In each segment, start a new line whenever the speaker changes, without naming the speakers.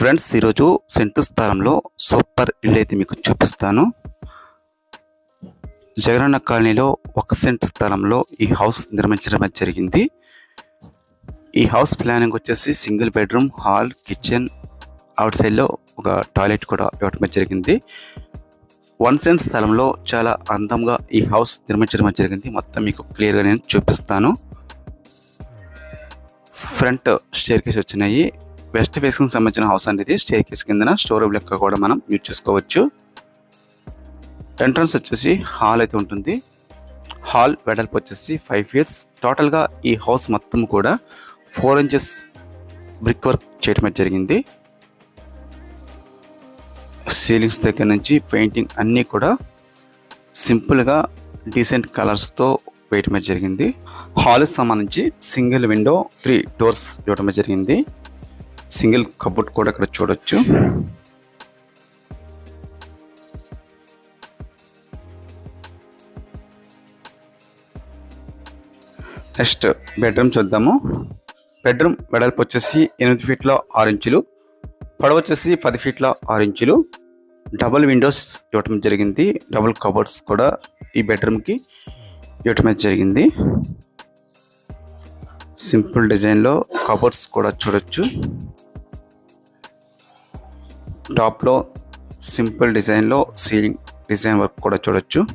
Friends ఈరోజు scent స్థలంలో super ఇల్లు అయితే మీకు చూపిస్తాను. జగనన్న కాలనీలో ఒక సెంటు స్థలంలో ఈ హౌస్ నిర్మించడం జరిగింది. ఈ హౌస్ ప్లానింగ్ వచ్చేసి సింగిల్ బెడ్రూమ్ హాల్ కిచెన్ అవుట్ సైడ్లో ఒక టాయిలెట్ కూడా ఇవ్వడం జరిగింది. వన్ సెంట్ స్థలంలో చాలా అందంగా ఈ హౌస్ నిర్మించడం జరిగింది. మొత్తం మీకు క్లియర్గా నేను చూపిస్తాను. ఫ్రంట్ స్టేర్ కేస్ వచ్చినాయి. వెస్ట్ ఫేస్కి సంబంధించిన హౌస్ అండి ఇది. స్టేర్ కేస్ కిందన స్టోర్ రూమ్ లెక్క కూడా మనం యూజ్ చేసుకోవచ్చు. ఎంట్రన్స్ వచ్చేసి హాల్ అయితే ఉంటుంది. హాల్ వెడల్పు వచ్చేసి ఫైవ్ ఇయర్స్ టోటల్గా ఈ హౌస్ మొత్తం కూడా ఫోర్ ఇంచెస్ బ్రిక్ వర్క్ చేయడం జరిగింది. సీలింగ్స్ దగ్గర నుంచి పెయింటింగ్ అన్నీ కూడా సింపుల్గా డీసెంట్ కలర్స్తో వేయటం జరిగింది. హాల్కి సంబంధించి సింగిల్ విండో త్రీ డోర్స్ ఇవ్వటమే జరిగింది. సింగిల్ కబోర్డ్ కూడా ఇక్కడ చూడొచ్చు. నెక్స్ట్ బెడ్రూమ్ చూద్దాము. బెడ్రూమ్ వెడల్పు వచ్చేసి ఎనిమిది ఫీట్ల ఆరు ఇంచులు పొడవు వచ్చేసి పది ఫీట్ల ఆరు ఇంచులు. డబుల్ విండోస్ ఇవ్వటం జరిగింది. డబుల్ కబోర్డ్స్ కూడా ఈ బెడ్రూమ్కి ఇవ్వటం జరిగింది. సింపుల్ డిజైన్లో కబోర్డ్స్ కూడా చూడొచ్చు. టాప్లో సింపుల్ డిజైన్లో సీలింగ్ డిజైన్ వర్క్ కూడా చూడొచ్చు.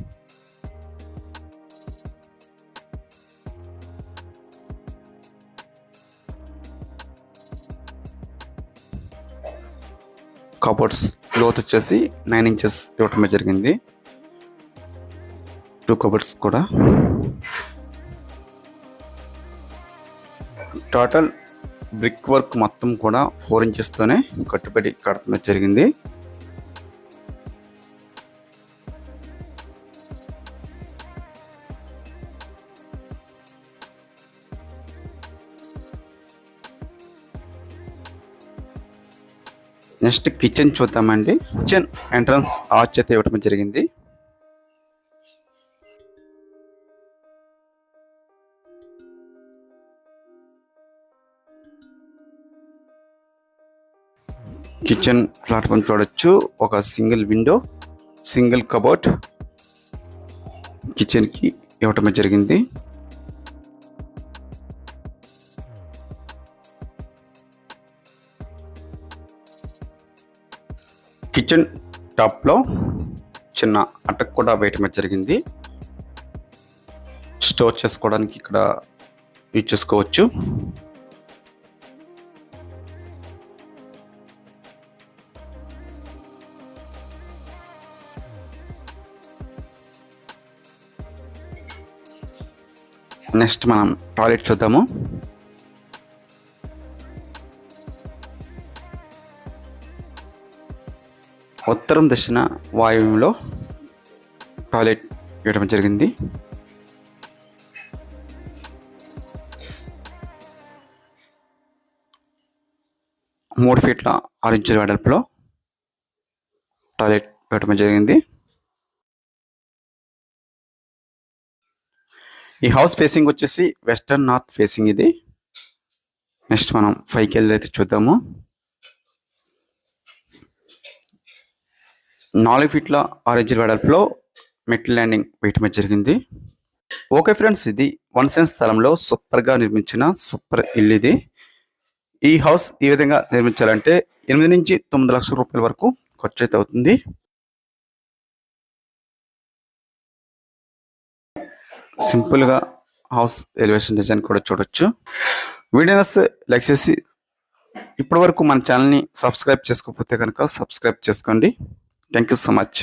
కబోర్డ్స్ లోత్ వచ్చేసి నైన్ ఇంచెస్ ఇవ్వటమే జరిగింది. టూ కబోర్డ్స్ కూడా. టోటల్ బ్రిక్ వర్క్ మొత్తం కూడా ఫోర్ ఇంచెస్తోనే కట్టుబడి కడతమే జరిగింది. నెక్స్ట్ కిచెన్ చూద్దామండి. కిచెన్ ఎంట్రన్స్ ఆర్చ్ అయితే ఇవ్వడం జరిగింది. కిచెన్ ప్లాట్ఫామ్ చూడొచ్చు. ఒక సింగిల్ విండో సింగిల్ కబోర్డ్ కిచెన్కి ఇవ్వటం జరిగింది. కిచెన్ టాప్లో చిన్న అటక్ కూడా వేయటం జరిగింది. స్టోర్ చేసుకోవడానికి ఇక్కడ యూజ్ చేసుకోవచ్చు. నెక్స్ట్ మనం టాయిలెట్ చూద్దాము. ఉత్తరం దక్షిణ వాయువ్యంలో టాయిలెట్ వేయడం జరిగింది. మూడు ఫీట్ల ఆరు ఇంచుల వెడల్పులో టాయిలెట్ వేయడం జరిగింది. ఈ హౌస్ ఫేసింగ్ వచ్చేసి వెస్టర్న్ నార్త్ ఫేసింగ్ ఇది. నెక్స్ట్ మనం పైకి వెళ్ళి అయితే చూద్దాము. నాలుగు ఫీట్ల ఆరెంజ్ వెడల్పులో మెట్ల ల్యాండింగ్ వేయటం జరిగింది. ఓకే ఫ్రెండ్స్ ఇది వన్ సెన్స్ స్థలంలో సూపర్గా నిర్మించిన సూపర్ ఇల్లు ఇది. ఈ హౌస్ ఈ విధంగా నిర్మించాలంటే ఎనిమిది నుంచి తొమ్మిది లక్షల రూపాయల వరకు ఖర్చు అయితే అవుతుంది. సింపుల్గా హౌస్ ఎలివేషన్ డిజైన్ కూడా చూడొచ్చు. వీడియో వస్తే లైక్ చేసి ఇప్పటి వరకు మన ఛానల్ని సబ్స్క్రైబ్ చేసుకోకపోతే కనుక సబ్స్క్రైబ్ చేసుకోండి. Thank you so much.